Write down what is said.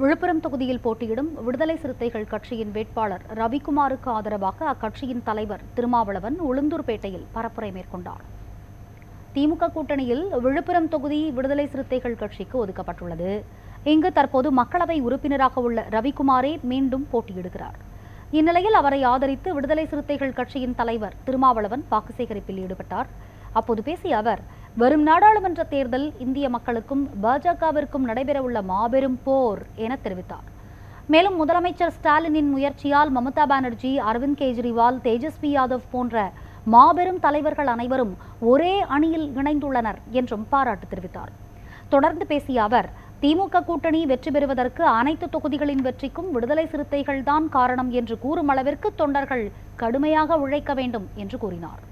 விழுப்புரம் தொகுதியில் போட்டியிடும் விடுதலை சிறுத்தைகள் கட்சியின் வேட்பாளர் ரவிக்குமாருக்கு ஆதரவாக அக்கட்சியின் தலைவர் திருமாவளவன் உளுந்தூர்பேட்டையில் பரப்புரை மேற்கொண்டார். திமுக கூட்டணியில் விழுப்புரம் தொகுதி விடுதலை சிறுத்தைகள் கட்சிக்கு ஒதுக்கப்பட்டுள்ளது. இங்கு தற்போது மக்களவை உறுப்பினராக உள்ள ரவிக்குமாரே மீண்டும் போட்டியிடுகிறார். இந்நிலையில் அவரை ஆதரித்து விடுதலை சிறுத்தைகள் கட்சியின் தலைவர் திருமாவளவன் வாக்கு சேகரிப்பில் ஈடுபட்டார். அப்போது பேசிய அவர் வரும் நாடாளுமன்ற தேர்தல் இந்திய மக்களுக்கும் பாஜகவிற்கும் நடைபெறவுள்ள மாபெரும் போர் என தெரிவித்தார். மேலும் முதலமைச்சர் ஸ்டாலினின் முயற்சியால் மமதா பானர்ஜி அரவிந்த் கெஜ்ரிவால் தேஜஸ்வி யாதவ் போன்ற மாபெரும் தலைவர்கள் அனைவரும் ஒரே அணியில் இணைந்துள்ளனர் என்றும் பாராட்டு தெரிவித்தார். தொடர்ந்து பேசிய அவர் திமுக கூட்டணி வெற்றி பெறுவதற்கு அனைத்து தொகுதிகளின் வெற்றிக்கும் விடுதலை சிறுத்தைகள்தான் காரணம் என்று கூறும் அளவிற்கு தொண்டர்கள் கடுமையாக உழைக்க வேண்டும் என்று கூறினார்.